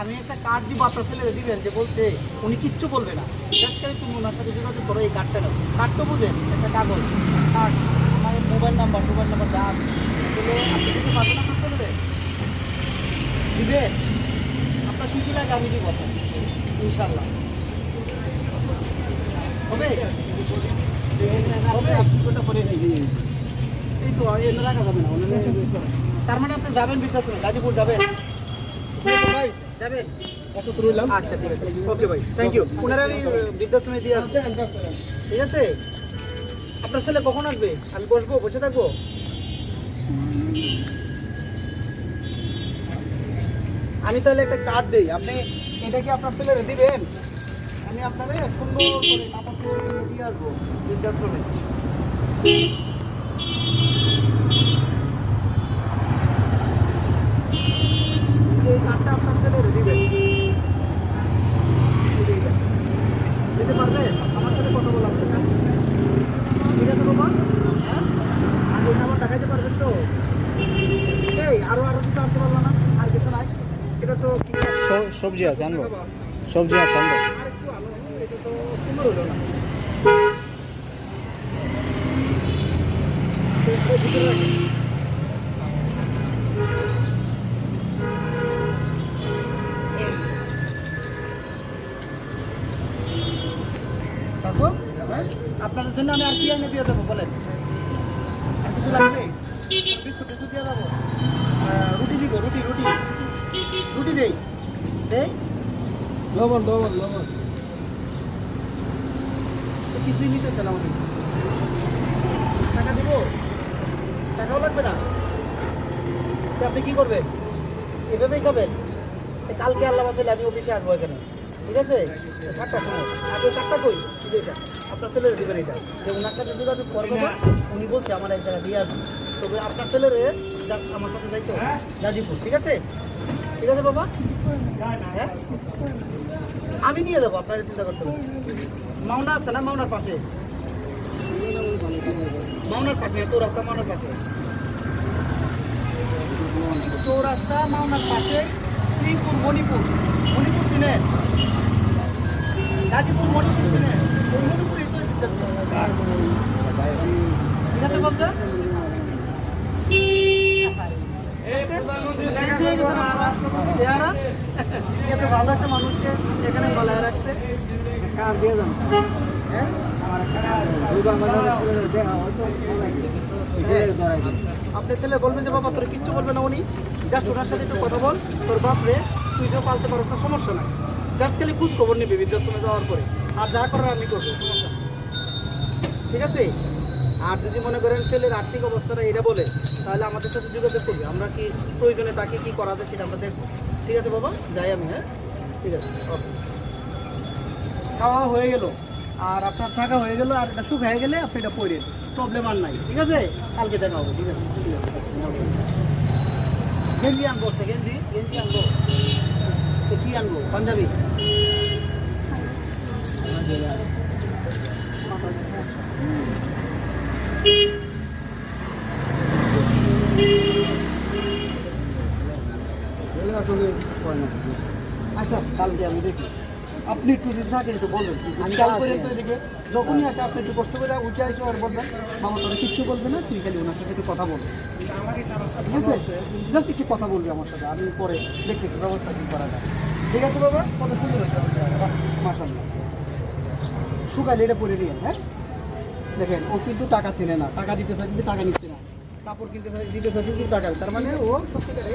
আমি একটা কার্ড দিব, আপনার ছেলে দিবেন, যে বলছে, উনি কিচ্ছু বলবে না। জাস্ট খালি তুমি ওনার সাথে যোগাযোগ করো, এই কার্ডটা নাও। কার্ড তো বুঝেন, একটা কাগজ। কার্ড আমার মোবাইল নাম্বার মোবাইল নাম্বার যা তাহলে আপনি যদি পাবেন আপনার ছেলে দিবেন আপনার কী কী লাগে আমি দিব আপনাকে। ইনশাল্লাহ হবে? হবে? এই তো রাখা না। তার মানে আপনি যাবেন বৃদ্ধাশ্রমে, গাজীপুর যাবেন? যাবেন আচ্ছা ঠিক আছে। ওকে ভাই থ্যাংক ইউ ওনারা আমি বৃদ্ধাশ্রমে দিয়ে আসব। ঠিক আছে? আপনার ছেলে কখন আসবে? আমি বসবো বসে থাকব? আমি তাহলে একটা কার্ড দিই। আপনি এটা কি আপনার ছেলেরে দিবেন? আমি আপনারে সুন্দর করে কাপড় দিয়ে আসব বৃদ্ধাশ্রমে এই কার্ডটা আপনার ছেলেরে দিবেন দিতে পারবে আমার সাথে কথা বলা হবে হ্যাঁ? ঠিক আছে বাবা হ্যাঁ আগে আমার দেখাইতে পারবেন তো এই আরও আরও কিছু আনতে পারলাম না আর কিছু নাই এটা তো কি সবজি আছে আনব? সবজি আছে আনব? হ্যাঁ? আপনাদের জন্য আমি আর কি এনে দিয়ে দেবো বলেন? আর কিছু লাগবে? বিস্কুট, টিস্কুট দিয়ে দেবো রুটি দিব, রুটি রুটি। রুটি দেই দেই লবণ লবণ লবণ। কিছুই নিতেছে না আমাদের টাকা দিব? টাকাও লাগবে না। আপনি কি করবেন? এভাবেই খাবেন? কালকে আল্লাহ বাঁচালে আমি অফিসে আসব এখানে। ঠিক আছে? চারটার সময়। আগে চারটা কই? ঠিক আপনার ছেলের দিবেন এটা। যে ওনার সাথে যোগাযোগ করব উনি বলছে, আমার এক জায়গায় দিয়ে আসবে তবে আপনার ছেলের আমার সাথে যাইতো গাজীপুর ঠিক আছে? ঠিক আছে বাবা? হ্যাঁ? আমি নিয়ে যাব আপনারা চিন্তা করতে হবে মাওনা আছে না মাওনার পাশে? মাওনার পাশে চৌরাস্তা মাওনার পাশে। চৌরাস্তা মাওনার পাশে শ্রীপুর মণিপুর। মণিপুর সিনেন গাজীপুর মণিপুর ওই মণিপুরে ঠিক আছে বলছে চেঞ্জ হয়ে গেছে না আপনার চেহারা। এত ভালো একটা মানুষকে এখানে বলায় রাখছে। কার দিয়ে যান। হ্যাঁ? আপনি ছেলে বলবেন যে, বাবা, তোর কিচ্ছু বলবে না উনি। জাস্ট ওনার সাথে একটু কথা বল। তোর বাপরে তুই যে পালতে পারো না, সমস্যা নাই। জাস্ট খালি খোঁজ খবর নিবি বৃদ্ধাশ্রমে যাওয়ার পরে। আর যা করার আমি করব, সমস্যা। ঠিক আছে? আর যদি মনে করেন ছেলের আর্থিক অবস্থাটা এটা বলে, তাহলে আমাদের সাথে যোগাযোগ করবে। আমরা কি প্রয়োজনে তাকে কি করা যায় সেটা আমরা দেখব। ঠিক আছে বাবা যাই আমি হ্যাঁ? ঠিক আছে ওকে। খাওয়া হয়ে গেল। আর আপনার থাকা হয়ে গেল আর এটা হয়ে গেলে আপনি এটা পড়েন প্রবলেম আর নাই ঠিক আছে? কালকে দেখা হবে ঠিক আছে? ঠিক আছে. গেঞ্জি আনব একটা গেঞ্জি গেঞ্জি আনব। কি আনব? পাঞ্জাবি? আচ্ছা কালকে আমি দেখি। আপনি একটু যদি থাকেন একটু বলবেন। আমি কাল পর্যন্ত এদিকে যখনই আসে আপনি একটু কষ্ট করে উঠে আসে আর বলবেন মামা তোরা কিচ্ছু বলবে না তুই খালি ওনার সাথে একটু কথা বলবে ঠিক আছে? জাস্ট একটু কথা বলবি আমার সাথে আমি পরে দেখতেছি ব্যবস্থা কি করা যায়। ঠিক আছে বাবা? কত সুন্দর মাসাল্লাহ শুকাইলে এটা পরে নিয়ে হ্যাঁ? দেখেন ও কিন্তু টাকা চেনে না টাকা দিতে চাই কিন্তু টাকা নিচ্ছে না। কাপড় কিনতে চাই দিতে চাইছে কিন্তু টাকা তার মানে ও সত্যিকারে